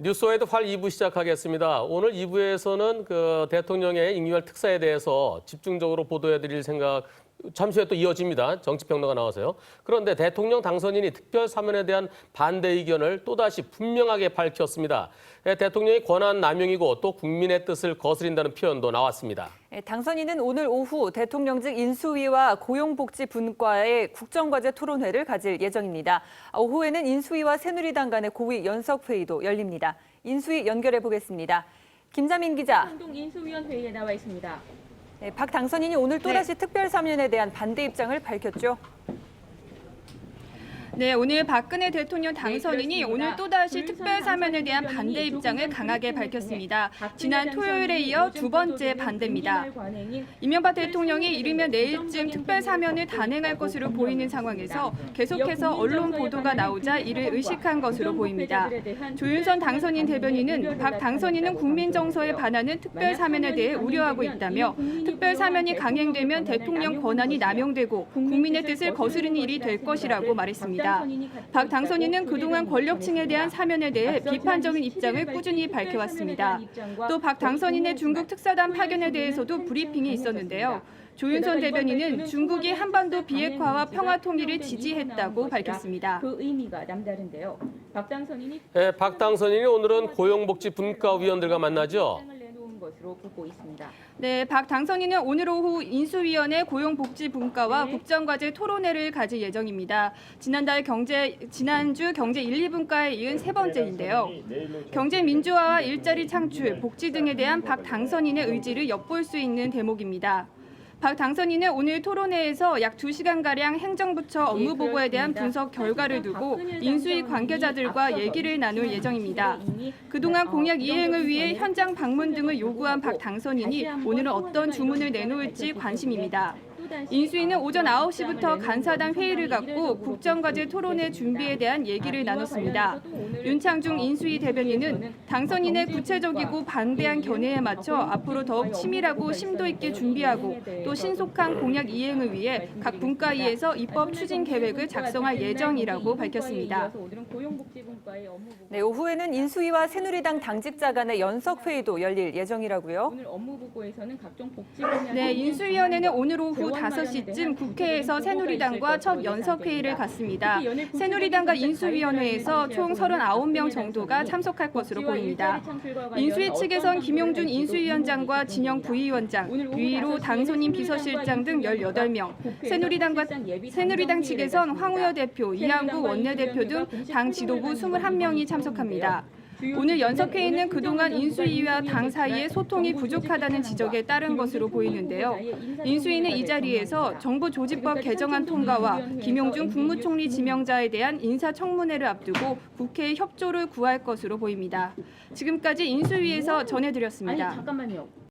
뉴스와이드 활 2부 시작하겠습니다. 오늘 2부에서는 그 대통령의 임기말 특사에 대해서 집중적으로 보도해 드릴 생각 잠시 후에 또 이어집니다. 정치평론가 나와서요. 그런데 대통령 당선인이 특별 사면에 대한 반대 의견을 또다시 분명하게 밝혔습니다. 예, 대통령의 권한 남용이고 또 국민의 뜻을 거스린다는 표현도 나왔습니다. 예, 당선인은 오늘 오후 대통령직 인수위와 고용복지분과의 국정과제 토론회를 가질 예정입니다. 아, 오후에는 인수위와 새누리당 간의 고위 연석회의도 열립니다. 인수위 연결해 보겠습니다. 김자민 기자, 공동 인수위원 회의에 나와 있습니다. 네, 박 당선인이 오늘 또다시 특별 사면에 대한 반대 입장을 밝혔죠. 네, 오늘 박근혜 대통령 당선인이 그렇습니다. 오늘 또다시 특별 사면에 대한 반대 입장을 강하게 더 밝혔습니다. 지난 토요일에 이어 두 번째 반대입니다. 이명박 대통령이 이르면 내일쯤 특별 사면을 단행할 것으로 보이는 상황에서. 계속해서 언론 보도가 관한 나오자 이를 의식한 것으로 보입니다. 조윤선 당선인 대변인은 박 당선인은 국민 정서에. 반하는 특별 사면에 대해 우려하고 있다며 특별 사면이 강행되면 대통령 권한이 남용되고 국민의 뜻을 거스르는 일이 될 것이라고 말했습니다. 박 당선인은 그동안 권력층에 대한 사면에 대해 비판적인 입장을 꾸준히 밝혀왔습니다. 또 박 당선인의 중국 특사단 파견에 대해서도 브리핑이 있었는데요. 조윤선 대변인은 중국이 한반도 비핵화와 평화 통일을 지지했다고 밝혔습니다. 그 의미가 남다른데요. 박 당선인이 예, 박 당선인이 오늘은 고용복지분과위원들과 만나죠. 것으로 보고 있습니다. 네, 박 당선인은 오늘 오후 인수위원회 고용복지분과와 네. 국정과제 토론회를 가질 예정입니다. 지난달 경제 지난주 경제 1, 2분과에 이은 세 번째인데요. 경제 민주화와 일자리 창출, 복지 등에 대한 박 당선인의 의지를 엿볼 수 있는 대목입니다. 박 당선인은 오늘 토론회에서 약 2시간가량 행정부처 업무 보고에 대한 분석 결과를 두고 인수위 관계자들과 얘기를 나눌 예정입니다. 그동안 공약 이행을 위해 현장 방문 등을 요구한 박 당선인이 오늘은 어떤 주문을 내놓을지 관심입니다. 인수위는 오전 9시부터 간사단 회의를 갖고 국정과제 토론회 준비에 대한 얘기를 나눴습니다. 윤창중 인수위 대변인은 당선인의 구체적이고 방대한 견해에 맞춰 앞으로 더욱 치밀하고 심도 있게 준비하고 또 신속한 공약 이행을 위해 각 분과위에서 입법 추진 계획을 작성할 예정이라고 밝혔습니다. 네, 오후에는 인수위와 새누리당 당직자 간의 연석 회의도 열릴 예정이라고요. 네, 인수위원회는 오늘 오후 5시쯤 국회에서 새누리당과 첫 연석회의를 갖습니다. 새누리당과 인수위원회에서 총 39명 정도가 참석할 것으로 보입니다. 인수위 측에선 김용준 인수위원장과 진영 부위원장, 유일호 당선인 비서실장 등 18명, 새누리당과 새누리당 측에선 황우여 대표, 이한구 원내대표 등 당 지도부 21명이 참석합니다. 오늘 연석회의는 그동안 인수위와 당 사이의 소통이 부족하다는 지적에 따른 것으로 보이는데요. 인수위는 이 자리에서 정부 조직법 개정안 통과와 김용준 국무총리 지명자에 대한 인사청문회를 앞두고 국회의 협조를 구할 것으로 보입니다. 지금까지 인수위에서 아니 전해드렸습니다. 잠깐만요.